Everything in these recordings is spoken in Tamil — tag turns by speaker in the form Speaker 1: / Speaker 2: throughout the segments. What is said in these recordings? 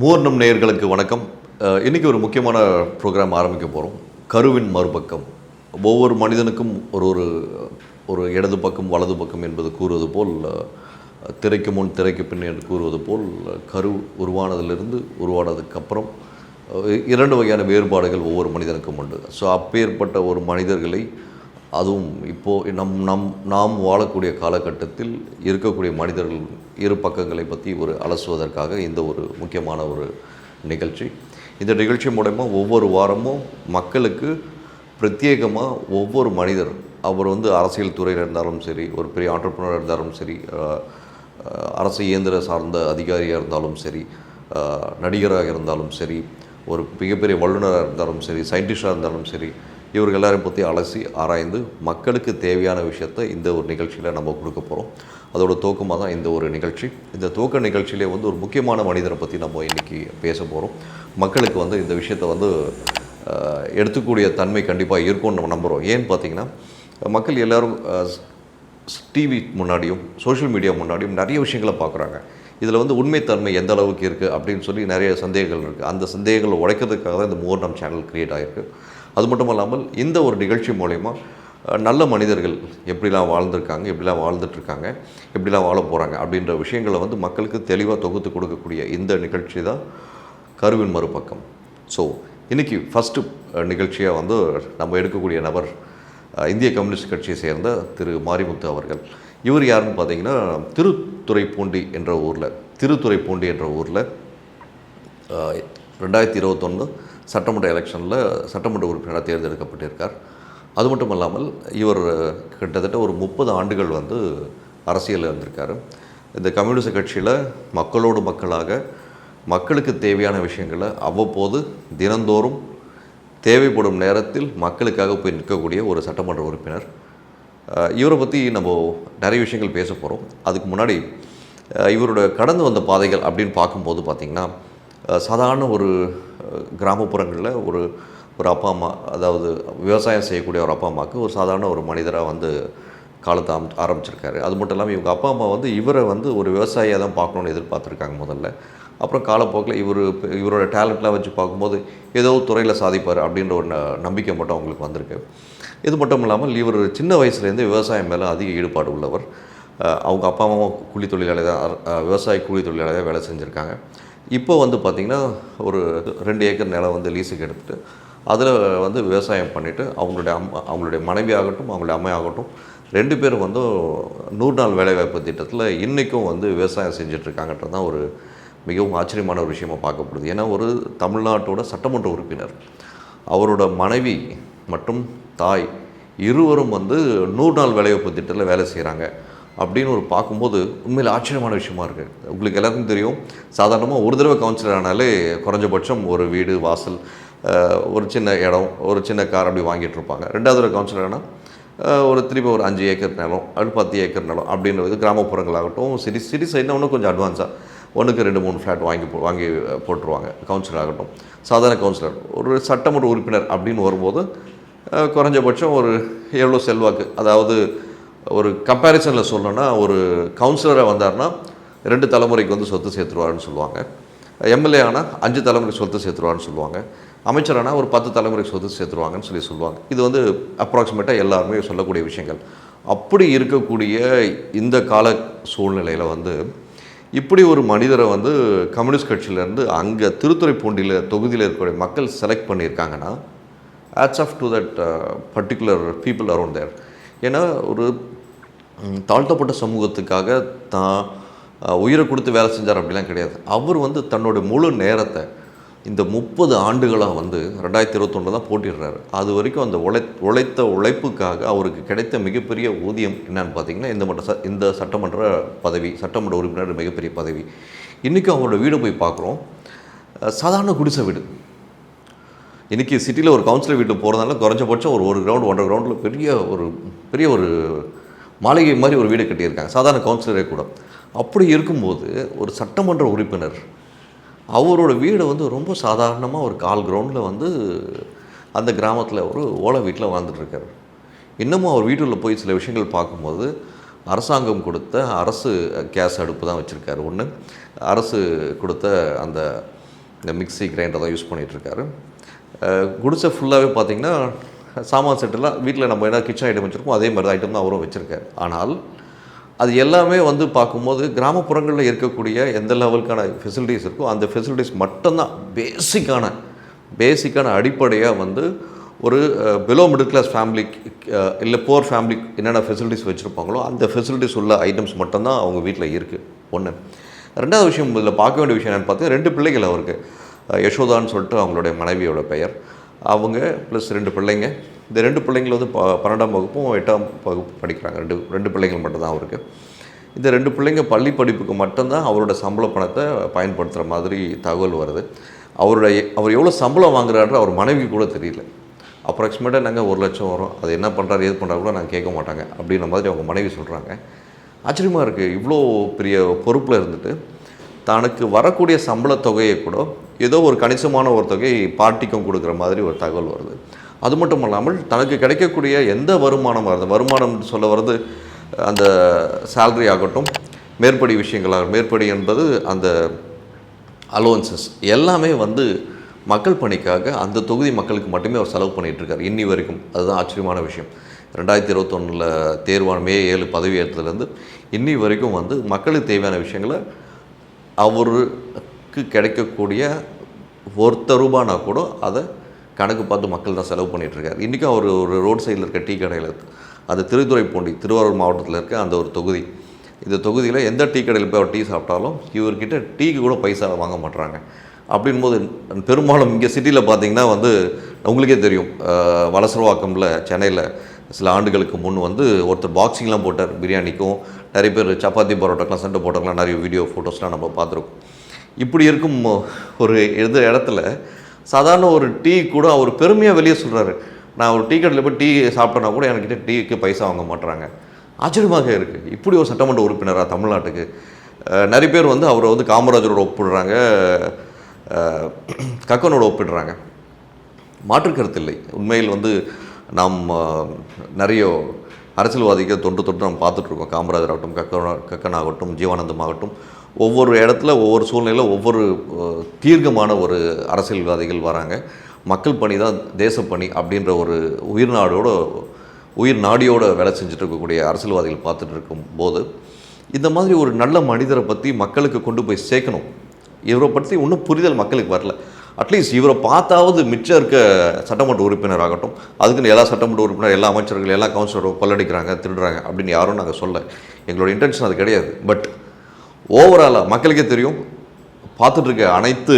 Speaker 1: மூர்ணம் நேயர்களுக்கு வணக்கம். இன்றைக்கி ஒரு முக்கியமான ப்ரோக்ராம் ஆரம்பிக்க போகிறோம் கருவின் மறுபக்கம். ஒவ்வொரு மனிதனுக்கும் ஒரு ஒரு ஒரு இடது பக்கம் வலது பக்கம் என்பது கூறுவது போல் திரைக்கு முன் திரைக்கு பின் என்று கூறுவது போல் கரு உருவானதிலிருந்து உருவானதுக்கு அப்புறம் இரண்டு வகையான வேறுபாடுகள் ஒவ்வொரு மனிதனுக்கும் உண்டு. ஸோ அப்பேற்பட்ட ஒரு மனிதர்களை அதுவும் இப்போது நம் நம் நாம் வாழக்கூடிய காலகட்டத்தில் இருக்கக்கூடிய மனிதர்கள் இரு பக்கங்களை பற்றி ஒரு அலசுவதற்காக இந்த ஒரு முக்கியமான ஒரு நிகழ்ச்சி. இந்த நிகழ்ச்சி மூலயமா ஒவ்வொரு வாரமும் மக்களுக்கு பிரத்யேகமாக ஒவ்வொரு மனிதர் அவர் வந்து அரசியல் துறையில் இருந்தாலும் சரி ஒரு பெரிய ஆண்டர்பனர் இருந்தாலும் சரி அரசு இயந்திர சார்ந்த அதிகாரியாக இருந்தாலும் சரி நடிகராக இருந்தாலும் சரி ஒரு மிகப்பெரிய வல்லுநராக இருந்தாலும் சரி சயின்டிஸ்டாக இருந்தாலும் சரி இவர்கள் எல்லாரையும் பற்றி அலசி ஆராய்ந்து மக்களுக்கு தேவையான விஷயத்தை இந்த ஒரு நிகழ்ச்சியில் நம்ம கொடுக்க போகிறோம் அதோட தோக்கமாக தான் இந்த ஒரு நிகழ்ச்சி. இந்த தோக்க நிகழ்ச்சியிலே வந்து ஒரு முக்கியமான மனிதரை பற்றி நம்ம இன்றைக்கி பேச போகிறோம் மக்களுக்கு வந்து இந்த விஷயத்தை வந்து எடுத்துக்கூடிய தன்மை கண்டிப்பாக இருக்கும்னு நம்ம நம்புகிறோம் ஏன்னு பார்த்தீங்கன்னா மக்கள் எல்லோரும் டிவி முன்னாடியும் சோஷியல் மீடியா முன்னாடியும் நிறைய விஷயங்களை பார்க்குறாங்க இதில் வந்து உண்மைத்தன்மை எந்த அளவுக்கு இருக்குது அப்படின்னு சொல்லி நிறைய சந்தேகங்கள் இருக்குது அந்த சந்தேகங்களை உடைக்கிறதுக்காக தான் இந்த மோர்னம் சேனல் கிரியேட் ஆகிருக்கு அது மட்டும் இல்லாமல் இந்த ஒரு நிகழ்ச்சி மூலயமா நல்ல மனிதர்கள் எப்படிலாம் வாழ்ந்திருக்காங்க எப்படிலாம் வாழ்ந்துட்டுருக்காங்க எப்படிலாம் வாழ போகிறாங்க அப்படின்ற விஷயங்களை வந்து மக்களுக்கு தெளிவாக தொகுத்து கொடுக்கக்கூடிய இந்த நிகழ்ச்சி தான் கருவின் மறுபக்கம். ஸோ இன்றைக்கி ஃபஸ்ட்டு நிகழ்ச்சியாக வந்து நம்ம எடுக்கக்கூடிய நபர் இந்திய கம்யூனிஸ்ட் கட்சியை சேர்ந்த திரு மாரிமுத்து அவர்கள். இவர் யாருன்னு பார்த்தீங்கன்னா திருத்துறைப்பூண்டி என்ற ஊரில் திருத்துறைப்பூண்டி என்ற ஊரில் ரெண்டாயிரத்தி இருபத்தொன்று சட்டமன்ற எலெக்ஷனில் சட்டமன்ற உறுப்பினராக தேர்ந்தெடுக்கப்பட்டிருக்கார். அது மட்டும் இல்லாமல் இவர் கிட்டத்தட்ட ஒரு முப்பது ஆண்டுகள் வந்து அரசியலில் இருந்திருக்காரு. இந்த கம்யூனிஸ்ட் கட்சியில் மக்களோடு மக்களாக மக்களுக்கு தேவையான விஷயங்களை அவ்வப்போது தினந்தோறும் தேவைப்படும் நேரத்தில் மக்களுக்காக போய் நிற்கக்கூடிய ஒரு சட்டமன்ற உறுப்பினர். இவரை பற்றி நம்ம நிறைய விஷயங்கள் பேச போகிறோம் அதுக்கு முன்னாடி இவரோட கடந்து வந்த பாதைகள் அப்படின்னு பார்க்கும்போது பார்த்திங்கன்னா சாதாரண ஒரு கிராமப்புறங்களில் ஒரு ஒரு அப்பா அம்மா அதாவது விவசாயம் செய்யக்கூடிய ஒரு அப்பா அம்மாவுக்கு ஒரு சாதாரண ஒரு மனிதராக வந்து காலத்தை ஆம் ஆரம்பிச்சிருக்காரு. அது மட்டும் இல்லாமல் இவங்க அப்பா அம்மா வந்து இவரை வந்து ஒரு விவசாயியாக தான் பார்க்கணுன்னு எதிர்பார்த்துருக்காங்க முதல்ல. அப்புறம் காலப்போக்கில் இவர் இவரோட டேலண்ட்லாம் வச்சு பார்க்கும்போது ஏதோ துறையில் சாதிப்பார் அப்படின்ற ஒரு ந- நம்பிக்கை மட்டும் அவங்களுக்கு வந்திருக்கு. இது மட்டும் இல்லாமல் இவர் சின்ன வயசுலேருந்து விவசாயம் மேலே அதிக ஈடுபாடு உள்ளவர். அவங்க அப்பா அம்மாவும் கூலி தொழிலாளி தான் விவசாய கூலி தொழிலாளியாக வேலை செஞ்சுருக்காங்க. இப்போ வந்து பார்த்திங்கன்னா ஒரு ரெண்டு ஏக்கர் நிலம் வந்து லீஸுக்கு எடுத்துகிட்டு அதில் வந்து விவசாயம் பண்ணிவிட்டு அவங்களுடைய அம்மா அவங்களுடைய மனைவி ஆகட்டும் அவங்களுடைய அம்மை ஆகட்டும் ரெண்டு பேரும் வந்து நூறு நாள் வேலைவாய்ப்பு திட்டத்தில் இன்றைக்கும் வந்து விவசாயம் செஞ்சிட்ருக்காங்கன்றது தான் ஒரு மிகவும் ஆச்சரியமான ஒரு விஷயமாக பார்க்கப்படுது. ஏன்னா ஒரு தமிழ்நாட்டோட சட்டமன்ற உறுப்பினர் அவரோட மனைவி மற்றும் தாய் இருவரும் வந்து நூறு நாள் வேலைவாய்ப்பு திட்டத்தில் வேலை செய்கிறாங்க அப்படின்னு ஒரு பார்க்கும்போது உண்மையில் ஆச்சரியமான விஷயமா இருக்குது உங்களுக்கு எல்லாருக்கும் தெரியும் சாதாரணமாக ஒரு தடவை கவுன்சிலர் ஆனாலே குறைஞ்சபட்சம் ஒரு வீடு வாசல் ஒரு சின்ன இடம் ஒரு சின்ன கார் அப்படி வாங்கிட்டு இருப்பாங்க. ரெண்டாவது தடவை கவுன்சிலர் ஆனால் ஒரு திருப்பி ஒரு அஞ்சு ஏக்கர் நிலம் அப்படி பத்து ஏக்கர் நிலம் அப்படின்றது கிராமப்புறங்களாகட்டும் சிட்டி சிட்டி சைட்னா இன்னும் கொஞ்சம் அட்வான்ஸாக ஒன்றுக்கு ரெண்டு மூணு ஃப்ளாட் வாங்கி போ- வாங்கி போட்டுருவாங்க. கவுன்சிலர் ஆகட்டும் சாதாரண கவுன்சிலர் ஒரு சட்டமன்ற உறுப்பினர் அப்படின்னு வரும்போது குறைஞ்சபட்சம் ஒரு எவ்வளோ செல்வாக்கு அதாவது ஒரு கம்பேரிசனில் சொல்லணும்னா ஒரு கவுன்சிலராக வந்தார்னா ரெண்டு தலைமுறைக்கு வந்து சொத்து சேர்த்துருவாருன்னு சொல்லுவாங்க. எம்எல்ஏ ஆனால் அஞ்சு தலைமுறைக்கு சொத்து சேர்த்துருவாருன்னு சொல்லுவாங்க. அமைச்சரானால் ஒரு பத்து தலைமுறைக்கு சொத்து சேர்த்துருவாங்கன்னு சொல்லி சொல்லுவாங்க. இது வந்து அப்ராக்சிமேட்டாக எல்லாருமே சொல்லக்கூடிய விஷயங்கள். அப்படி இருக்கக்கூடிய இந்த கால சூழ்நிலையில் வந்து இப்படி ஒரு மனிதரை வந்து கம்யூனிஸ்ட் கட்சியிலேருந்து அங்கே திருத்துறைப்பூண்டியில் தொகுதியில் இருக்கக்கூடிய மக்கள் செலக்ட் பண்ணியிருக்காங்கன்னா ads off to that particular people around there ஏன்னா ஒரு தாழ்த்தப்பட்ட சமூகத்துக்காக தான் உயிரை கொடுத்து வேலை செஞ்சார் அப்படிலாம் கிடையாது. அவர் வந்து தன்னோட முழு நேரத்தை இந்த முப்பது ஆண்டுகளாக வந்து ரெண்டாயிரத்தி இருபத்தொன்று தான் போட்டிடுறாரு. அது வரைக்கும் அந்த உழை உழைத்த உழைப்புக்காக அவருக்கு கிடைத்த மிகப்பெரிய ஊதியம் என்னன்னு பார்த்தீங்கன்னா இந்த மட்ட ச இந்த சட்டமன்ற பதவி சட்டமன்ற உறுப்பினர் மிகப்பெரிய பதவி. இன்றைக்கும் அவரோட வீடு போய் பார்க்குறோம். சாதாரண குடிசை வீடு. இன்றைக்கி சிட்டியில் ஒரு கவுன்சிலர் வீட்டுக்கு போகிறதுனால குறைஞ்சபட்சம் ஒரு ஒரு கிரவுண்ட் ஒன்றரை கிரவுண்டில் பெரிய ஒரு பெரிய ஒரு மாளிகை மாதிரி ஒரு வீடு கட்டியிருக்காங்க. சாதாரண கவுன்சிலரே கூட. அப்படி இருக்கும்போது ஒரு சட்டமன்ற உறுப்பினர் அவரோட வீடு வந்து ரொம்ப சாதாரணமாக ஒரு கால் கிரவுண்டில் வந்து அந்த கிராமத்தில் ஒரு ஓலை வீட்டில் வாழ்ந்துட்டுருக்காரு. இன்னமும் அவர் வீட்டில் போய் சில விஷயங்கள் பார்க்கும்போது அரசாங்கம் கொடுத்த அரசு கேஸ் அடுப்பு தான் வச்சுருக்காரு ஒன்று அரசு கொடுத்த அந்த இந்த மிக்ஸி கிரைண்டர் தான் யூஸ் பண்ணிகிட்ருக்காரு குடிசை ஃபுல்லாகவே பார்த்தீங்கன்னா சாமான் செட்டெல்லாம் வீட்டில் நம்ம என்ன கிச்சன் ஐட்டம் வச்சுருக்கோம் அதே மாதிரி ஐட்டம் தான் அவரும் வச்சுருக்காரு. ஆனால் அது எல்லாமே வந்து பார்க்கும்போது கிராமப்புறங்களில் இருக்கக்கூடிய எந்த லெவலுக்கான ஃபெசிலிட்டிஸ் இருக்கோ அந்த ஃபெசிலிட்டிஸ் மட்டும்தான். பேசிக்கான பேசிக்கான அடிப்படையாக வந்து ஒரு பிலோ மிடில் கிளாஸ் ஃபேமிலி இல்லை போர் ஃபேமிலி என்னென்ன ஃபெசிலிட்டிஸ் வச்சுருப்பாங்களோ அந்த ஃபெசிலிட்டிஸ் உள்ள ஐட்டம்ஸ் மட்டும்தான் அவங்க வீட்டில் இருக்குது ஒன்று ரெண்டாவது விஷயம் இதில் பார்க்க வேண்டிய விஷயம் என்னென்னு பார்த்தீங்கன்னா ரெண்டு பிள்ளைகள் அவருக்கு. யசோதான்னு சொல்லிட்டு அவங்களுடைய மனைவியோட பெயர். அவங்க ப்ளஸ் ரெண்டு பிள்ளைங்க. இந்த ரெண்டு பிள்ளைங்கள வந்து ப பன்னெண்டாம் வகுப்பும் எட்டாம் வகுப்பு படிக்கிறாங்க. ரெண்டு ரெண்டு பிள்ளைங்கள் மட்டும்தான் அவருக்கு. இந்த ரெண்டு பிள்ளைங்க பள்ளி படிப்புக்கு மட்டும்தான் அவரோட சம்பள பணத்தை பயன்படுத்துகிற மாதிரி தகவல் வருது. அவருடைய அவர் எவ்வளோ சம்பளம் வாங்குறாரு அவர் மனைவி கூட தெரியல. அப்ராக்சிமேட்டாக நாங்கள் ஒரு லட்சம் வரும்? அது என்ன பண்ணுறாரு எது பண்ணுறாரு கூட நாங்கள் கேட்க மாட்டாங்க. அப்படின்ற மாதிரி அவங்க மனைவி சொல்கிறாங்க ஆச்சரியமாக இருக்குது இவ்வளோ பெரிய பொறுப்பில் இருந்துட்டு தனக்கு வரக்கூடிய சம்பள தொகையை கூட ஏதோ ஒரு கணிசமான ஒரு தொகை பார்ட்டிக்கும் கொடுக்குற மாதிரி ஒரு தகவல் வருது. அது மட்டும் இல்லாமல் தனக்கு கிடைக்கக்கூடிய எந்த வருமானம் வருது? வருமானம் சொல்ல வர்றது அந்த சேல்ரி ஆகட்டும் மேற்படி விஷயங்களாக மேற்படி என்பது அந்த அலோவன்சஸ் எல்லாமே வந்து மக்கள் பணிக்காக அந்த தொகுதி மக்களுக்கு மட்டுமே அவர் செலவு பண்ணிகிட்ருக்கார் இன்னி வரைக்கும் அதுதான் ஆச்சரியமான விஷயம். ரெண்டாயிரத்தி இருபத்தொன்னில் தேர்வான மே ஏழு பதவி ஏற்றதுலேருந்து இன்னி வரைக்கும் வந்து மக்களுக்கு தேவையான விஷயங்களை அவருக்கு கிடைக்கக்கூடிய ஒருத்த ரூபானா கூட அதை கணக்கு பார்த்து மக்கள் தான் செலவு பண்ணிகிட்ருக்காரு இன்றைக்கும் அவர் ஒரு ரோட் சைடில் இருக்க டீ கடையில் அது திருத்துறைப்பூண்டி திருவாரூர் மாவட்டத்தில் இருக்க அந்த ஒரு தொகுதி. இந்த தொகுதியில் எந்த டீ கடையில் போய் அவர் டீ சாப்பிட்டாலும் இவர்கிட்ட டீக்கு கூட பைசா வாங்க மாட்டுறாங்க அப்படின்போது பெரும்பாலும் இங்கே சிட்டியில் பார்த்தீங்கன்னா வந்து உங்களுக்கே தெரியும் வலசரவாக்கமில் சென்னையில் சில ஆண்டுகளுக்கு முன் வந்து ஒருத்தர் பாக்ஸிங்லாம் போட்டார் பிரியாணிக்கும். நிறைய பேர் சப்பாத்தி பரோட்டாக்கெலாம் சண்டை போட்டோக்கெலாம் நிறைய வீடியோ ஃபோட்டோஸ்லாம் நம்ம பார்த்துருக்கோம். இப்படி இருக்கும் ஒரு எது இடத்துல சாதாரண ஒரு டீ கூட அவர் பெருமையாக வெளியே சொல்கிறாரு நான் ஒரு டீ கடையில் போய் டீ சாப்பிட்டனா கூட என்கிட்ட டீக்கு பைசா வாங்க மாட்டுறாங்க ஆச்சரியமாக இருக்குது இப்படி ஒரு சட்டமன்ற உறுப்பினராக தமிழ்நாட்டுக்கு. நிறைய பேர் வந்து அவரை வந்து காமராஜரோட ஒப்பிடுறாங்க. கக்கனோட ஒப்பிடுறாங்க. மாற்று கருத்து இல்லை. உண்மையில் வந்து நாம் நிறைய அரசியல்வாதிகள் தொன்று தொட்டு நம்ம பார்த்துட்ருக்கோம். காமராஜர் ஆகட்டும் கக்கன் கக்கன் ஆகட்டும் ஜீவானந்தம் ஆகட்டும் ஒவ்வொரு இடத்துல ஒவ்வொரு சூழ்நிலையில் ஒவ்வொரு தீர்க்கமான ஒரு அரசியல்வாதிகள் வராங்க. மக்கள் பணி தான் தேசப்பணி அப்படின்ற ஒரு உயிர்நாடோட உயிர் நாடியோட வேலை செஞ்சுட்டு இருக்கக்கூடிய அரசியல்வாதிகள் பார்த்துட்டு இருக்கும் போது இந்த மாதிரி ஒரு நல்ல மனிதரை பற்றி மக்களுக்கு கொண்டு போய் சேர்க்கணும். இவரை பற்றி இன்னும் புரிதல் மக்களுக்கு வரல. அட்லீஸ்ட் இவரை பார்த்தாவது மிச்சம் இருக்க சட்டமன்ற உறுப்பினர் ஆகட்டும். அதுக்குன்னு எல்லா சட்டமன்ற உறுப்பினர் எல்லா அமைச்சர்கள் எல்லா கவுன்சிலரும் கொள்ளடிக்கிறாங்க திருடுறாங்க அப்படின்னு யாரும் நாங்கள் சொல்ல எங்களோட இன்டென்ஷன் அது கிடையாது. பட் ஓவராலாக மக்களுக்கே தெரியும். பார்த்துட்ருக்க அனைத்து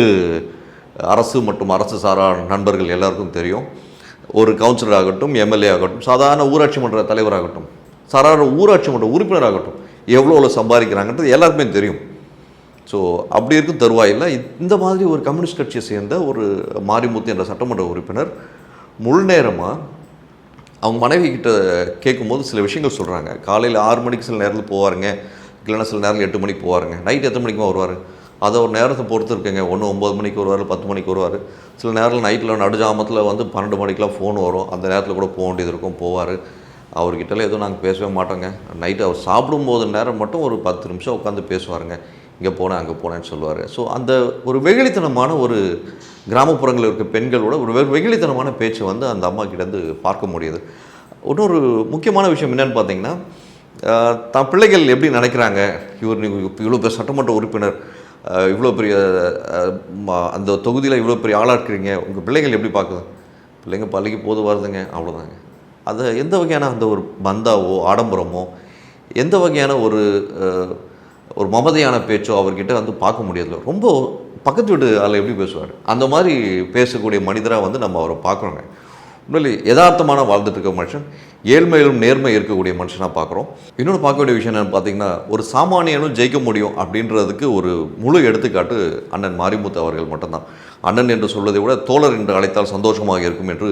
Speaker 1: அரசு மற்றும் அரசு சாரா நண்பர்கள் எல்லாருக்கும் தெரியும். ஒரு கவுன்சிலர் ஆகட்டும் எம்எல்ஏ ஆகட்டும் சாதாரண ஊராட்சி மன்ற தலைவராகட்டும் சாதாரண ஊராட்சி மன்ற உறுப்பினராகட்டும் எவ்வளோ எவ்வளோ சம்பாதிக்கிறாங்கன்றது எல்லாருக்குமே தெரியும். ஸோ அப்படி இருக்கும் தருவாயில் இந்த மாதிரி ஒரு கம்யூனிஸ்ட் கட்சியை சேர்ந்த ஒரு மாரிமுத்து என்ற சட்டமன்ற உறுப்பினர் முழு நேரமாக அவங்க மனைவி கிட்ட கேட்கும்போது சில விஷயங்கள் சொல்கிறாங்க காலையில் ஆறு மணிக்கு சில நேரத்தில் போவாருங்க. இல்லைன்னா சில நேரத்தில் எட்டு மணிக்கு போவாருங்க. நைட் எத்தனை மணிக்குமா வருவார்? அதை ஒரு நேரத்தை பொறுத்து இருக்குங்க. ஒன்று ஒம்பது மணிக்கு வருவார் பத்து மணிக்கு வருவார். சில நேரத்தில் நைட்டில் நடுஜாமத்தில் வந்து பன்னெண்டு மணிக்கெலாம் ஃபோன் வரும். அந்த நேரத்தில் கூட போக வேண்டியது இருக்கும் போவார். அவர்கிட்டலாம் எதுவும் நாங்கள் பேசவே மாட்டோங்க. நைட்டு அவர் சாப்பிடும்போது நேரம் மட்டும் ஒரு பத்து நிமிஷம் உட்காந்து பேசுவாருங்க. இங்கே போனேன் அங்கே போனேன்னு சொல்லுவார். ஸோ அந்த ஒரு வெகுளித்தனமான ஒரு கிராமப்புறங்களில் இருக்க பெண்களோட ஒரு வெ- வெகுளித்தனமான பேச்சு வந்து அந்த அம்மா கிட்டேருந்து பார்க்க முடியுது. இன்னொரு முக்கியமான விஷயம் என்னென்னு பார்த்தீங்கன்னா தான் பிள்ளைகள் எப்படி நினைக்கிறாங்க? இவர் இவ்வளோ பெரிய சட்டமன்ற உறுப்பினர் இவ்வளோ பெரிய அந்த தொகுதியில் இவ்வளோ பெரிய ஆளாக இருக்கிறீங்க. உங்கள் பிள்ளைகள் எப்படி பார்க்குது பிள்ளைங்க பள்ளிக்கு போது வருதுங்க அவ்வளோதாங்க அதை எந்த வகையான அந்த ஒரு பந்தாவோ ஆடம்பரமோ எந்த வகையான ஒரு ஒரு மமதையான பேச்சோ அவர்கிட்ட வந்து பார்க்க முடியல ரொம்ப பக்கத்து வீட்டு ஆள் எப்படி பேசுவார்? அந்த மாதிரி பேசக்கூடிய மனிதராக வந்து நம்ம அவரை பார்க்குறோங்க. உண்மையிலே யதார்த்தமான வாழ்ந்துட்டு இருக்க மனுஷன் ஏழ்மையிலும் நேர்மை இருக்கக்கூடிய மனுஷனாக பார்க்குறோம். இன்னொன்று பார்க்க வேண்டிய விஷயம் என்னென்னு பார்த்தீங்கன்னா ஒரு சாமானியனும் ஜெயிக்க முடியும் அப்படின்றதுக்கு ஒரு முழு எடுத்துக்காட்டு அண்ணன் மாரிமுத்து அவர்கள் மட்டும்தான். அண்ணன் என்று சொல்வதை விட தோழர் என்று அழைத்தால் சந்தோஷமாக இருக்கும் என்று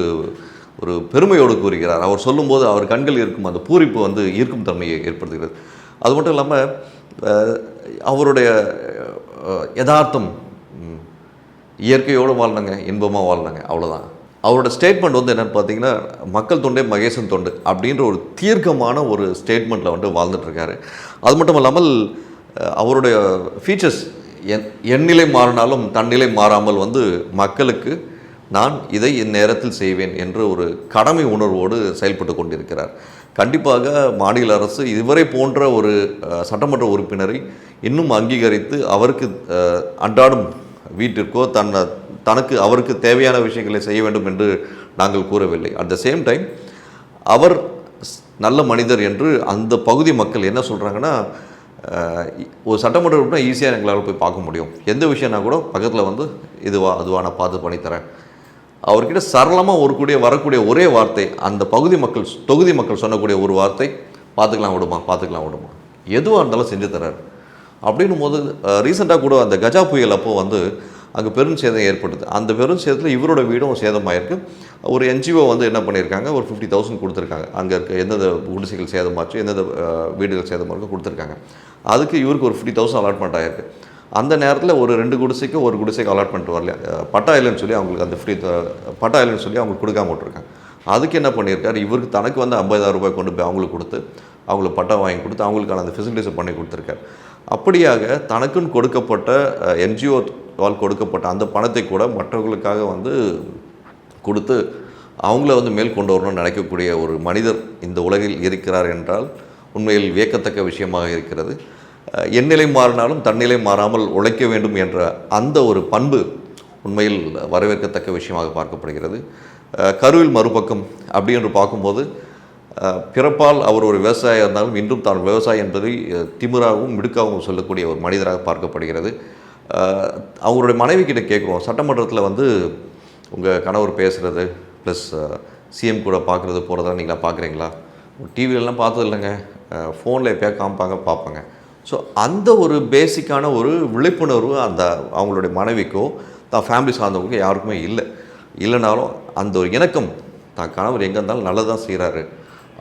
Speaker 1: ஒரு பெருமையோடு கூறுகிறார். அவர் சொல்லும்போது அவர் கண்கள் இருக்கும் அந்த பூரிப்பு வந்து ஈர்க்கும் தன்மையை ஏற்படுத்துகிறது. அது மட்டும் இல்லாமல் அவருடைய யதார்த்தம் இயற்கையோடு வாழ்ந்தாங்க இன்பமாக வாழ்ந்தாங்க அவ்வளோதான் அவரோட ஸ்டேட்மெண்ட் வந்து என்னென்னு பார்த்தீங்கன்னா மக்கள் தொண்டே மகேசன் தொண்டு அப்படின்ற ஒரு தீர்க்கமான ஒரு ஸ்டேட்மெண்ட்டில் வந்து வாழ்ந்துட்டுருக்காரு. அது மட்டும் இல்லாமல் அவருடைய ஃபீச்சர்ஸ் என் எண்ணிலை மாறினாலும் தன்னிலை மாறாமல் வந்து மக்களுக்கு நான் இதை இந்நேரத்தில் செய்வேன் என்ற ஒரு கடமை உணர்வோடு செயல்பட்டு கொண்டிருக்கிறார். கண்டிப்பாக மாநில அரசு இதுவரை போன்ற ஒரு சட்டமன்ற உறுப்பினரை இன்னும் அங்கீகரித்து அவருக்கு அன்றாடும் அன்றாடம் வீட்டிற்கோ தன் தனக்கு அவருக்கு தேவையான விஷயங்களை செய்ய வேண்டும் என்று நாங்கள் கூறவில்லை. அட் த சேம் டைம் அவர் நல்ல மனிதர் என்று அந்த பகுதி மக்கள் என்ன சொல்கிறாங்கன்னா ஒரு சட்டமன்ற உறுப்பினர் ஈஸியாக எங்களால் போய் பார்க்க முடியும். எந்த விஷயம்னா கூட பக்கத்தில் வந்து இதுவா அதுவா நான் பார்த்து பண்ணித்தரேன் அவர்கிட்ட சரளமாக ஒரு கூடிய வரக்கூடிய ஒரே வார்த்தை அந்த பகுதி மக்கள் தொகுதி மக்கள் சொன்னக்கூடிய ஒரு வார்த்தை பார்த்துக்கலாம் விடுமா பார்த்துக்கலாம் விடுமா எதுவாக இருந்தாலும் செஞ்சு தர்றாரு. அப்படின்னும் போது ரீசெண்டாக கூட அந்த கஜா புயல் அப்போ வந்து அங்கே பெரும் சேதம் ஏற்படுது அந்த பெரும் சேதத்தில் இவரோட வீடும் சேதமாயிருக்கு. ஒரு என்ஜிஓ வந்து என்ன பண்ணியிருக்காங்க ஒரு ஃபிஃப்டி தௌசண்ட் கொடுத்துருக்காங்க. அங்கே இருக்க எந்தெந்த குடிசைகள் சேதமாச்சு எந்தெந்த வீடுகள் சேதமாக இருக்கோ கொடுத்துருக்காங்க. அதுக்கு இவருக்கு ஒரு ஃபிஃப்டி தௌசண்ட் அலாட்மெண்ட் ஆகிருக்கு அந்த நேரத்தில் ஒரு ரெண்டு குடிசைக்கு ஒரு குடிசைக்கு அலாட்மெண்ட் வரல. பட்டா இல்லைன்னு சொல்லி அவங்களுக்கு அந்த ஃப்ரீ பட்டா இல்லைன்னு சொல்லி அவங்களுக்கு கொடுக்காம விட்ருக்காங்க அதுக்கு என்ன பண்ணியிருக்காரு? இவருக்கு தனக்கு வந்து ஐம்பதாயிரம் ரூபாய் கொண்டு போய் அவங்களுக்கு கொடுத்து அவங்களுக்கு பட்டா வாங்கி கொடுத்து அவங்களுக்கான அந்த ஃபெசிலிட்டிஸை பண்ணி கொடுத்துருக்காரு. அப்படியாக தனக்குன்னு கொடுக்கப்பட்ட என்ஜிஓவால் கொடுக்கப்பட்ட அந்த பணத்தை கூட மற்றவர்களுக்காக வந்து கொடுத்து அவங்கள வந்து மேல் கொண்டு வரணும்னு நினைக்கக்கூடிய ஒரு மனிதர் இந்த உலகில் இருக்கிறார் என்றால் உண்மையில் வியக்கத்தக்க விஷயமாக இருக்கிறது. எந்நிலை மாறினாலும் தன்னிலை மாறாமல் உழைக்க வேண்டும் என்ற அந்த ஒரு பண்பு உண்மையில் வரவேற்கத்தக்க விஷயமாக பார்க்கப்படுகிறது. கருவில் மறுபக்கம் அப்படி என்று பார்க்கும்போது பிறப்பால் அவர் ஒரு விவசாயியாக இருந்தாலும் இன்றும் தான் விவசாயி என்பதை திமிராகவும் மிடுக்காகவும் சொல்லக்கூடிய ஒரு மனிதராக பார்க்கப்படுகிறது. அவருடைய அவங்களுடைய மனைவி கிட்ட கேட்குறோம் சட்டமன்றத்தில் வந்து உங்கள் கணவர் பேசுகிறது ப்ளஸ் சிஎம் கூட பார்க்குறது போகிறதா நீங்களாம் பார்க்குறீங்களா? டிவிலலாம் பார்த்தது இல்லைங்க ஃபோனில் எப்போயா காமிப்பாங்க பார்ப்பாங்க. ஸோ அந்த ஒரு பேசிக்கான ஒரு விழிப்புணர்வு அந்த அவங்களுடைய மனைவிக்கோ தான் ஃபேமிலி சார்ந்தவங்களுக்கோ யாருக்குமே இல்லை. இல்லைனாலும் அந்த ஒரு இணக்கம் தான் கணவர் எங்கே இருந்தாலும் நல்லதான் செய்கிறாரு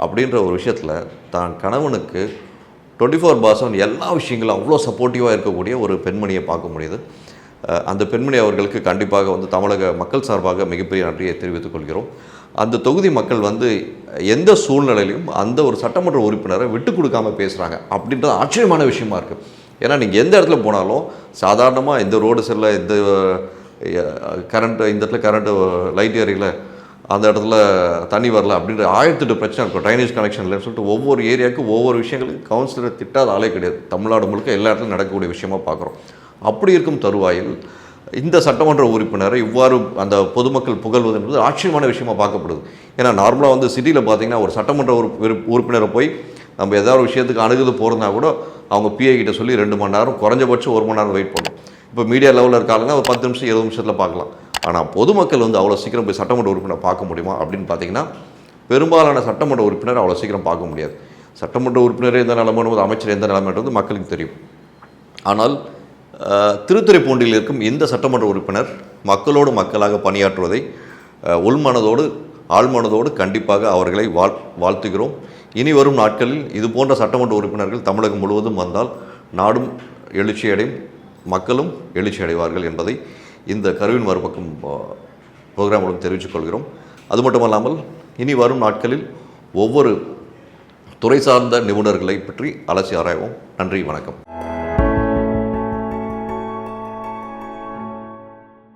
Speaker 1: அப்படின்ற ஒரு விஷயத்தில் தான் கணவனுக்கு டுவெண்ட்டி ஃபோர் பாசன் எல்லா விஷயங்களும் அவ்வளோ சப்போர்ட்டிவாக இருக்கக்கூடிய ஒரு பெண்மணியை பார்க்க முடியுது. அந்த பெண்மணி அவர்களுக்கு கண்டிப்பாக வந்து தமிழக மக்கள் சார்பாக மிகப்பெரிய நன்றியை தெரிவித்துக் கொள்கிறோம். அந்த தொகுதி மக்கள் வந்து எந்த சூழ்நிலையிலும் அந்த ஒரு சட்டமன்ற உறுப்பினரை விட்டு கொடுக்காம பேசுகிறாங்க அப்படின்றது ஆச்சரியமான விஷயமா இருக்குது ஏன்னா நீங்கள் எந்த இடத்துல போனாலும் சாதாரணமாக இந்த ரோடு செல்ல இந்த கரண்ட் இந்த இடத்துல கரண்ட்டு லைட் ஏரியல அந்த இடத்துல தண்ணி வரல அப்படின்ற ஆயிரத்தெட்டு பிரச்சனை இருக்கும். ட்ரைனேஜ் கனெக்ஷன் இல்லைன்னு சொல்லிட்டு ஒவ்வொரு ஏரியாவுக்கு ஒவ்வொரு விஷயங்களுக்கு கவுன்சிலரை திட்டாத ஆளே கிடையாது. தமிழ்நாடு முழுக்க எல்லா இடத்துலையும் நடக்கக்கூடிய விஷயமா பார்க்குறோம். அப்படி இருக்கும் தருவாயில் இந்த சட்டமன்ற உறுப்பினரை இவ்வாறு அந்த பொதுமக்கள் புகழ்வது என்பது ஆச்சரியமான விஷயமா பார்க்கப்படுது. ஏன்னா நார்மலாக வந்து சிட்டியில் பார்த்தீங்கன்னா ஒரு சட்டமன்ற உறுப்பு உறுப்பினரை போய் நம்ம ஏதாவது ஒரு விஷயத்துக்கு அணுகுது போகிறதுனா கூட அவங்க பிஏ கிட்ட சொல்லி ரெண்டு மணி நேரம் குறைஞ்சபட்சம் ஒரு மணி நேரம் வெயிட் பண்ணணும். இப்போ மீடியா லெவலில் இருக்காங்கன்னா ஒரு பத்து நிமிஷம் இருபது நிமிஷத்தில் பார்க்கலாம். ஆனால் பொதுமக்கள் வந்து அவ்வளோ சீக்கிரம் போய் சட்டமன்ற உறுப்பினர் பார்க்க முடியுமா அப்படின்னு பார்த்தீங்கன்னா பெரும்பாலான சட்டமன்ற உறுப்பினர் அவ்வளோ சீக்கிரம் பார்க்க முடியாது. சட்டமன்ற உறுப்பினர் எந்த நிலைமைன்னு அமைச்சர் எந்த நிலைமைன்றது மக்களுக்கு தெரியும். ஆனால் அஹ், திருத்துறைப்பூண்டியில் இருக்கும் இந்த சட்டமன்ற உறுப்பினர் மக்களோடு மக்களாக பணியாற்றுவதை உள்மனதோடு ஆழ்மனதோடு கண்டிப்பாக அவர்களை வாழ் வாழ்த்துகிறோம். இனி வரும் நாட்களில் இது போன்ற சட்டமன்ற உறுப்பினர்கள் தமிழகம் முழுவதும் வந்தால் நாடும் எழுச்சியடையும் மக்களும் எழுச்சி அடைவார்கள் என்பதை இந்த கருவின் மறுபக்கம் ப்ரோக்ராம் மூலம் தெரிவித்துக் கொள்கிறோம். அது மட்டுமல்லாமல் இனி வரும் நாட்களில் ஒவ்வொரு துறை சார்ந்த நிபுணர்களை பற்றி அலசி ஆராய்வோம். நன்றி வணக்கம்.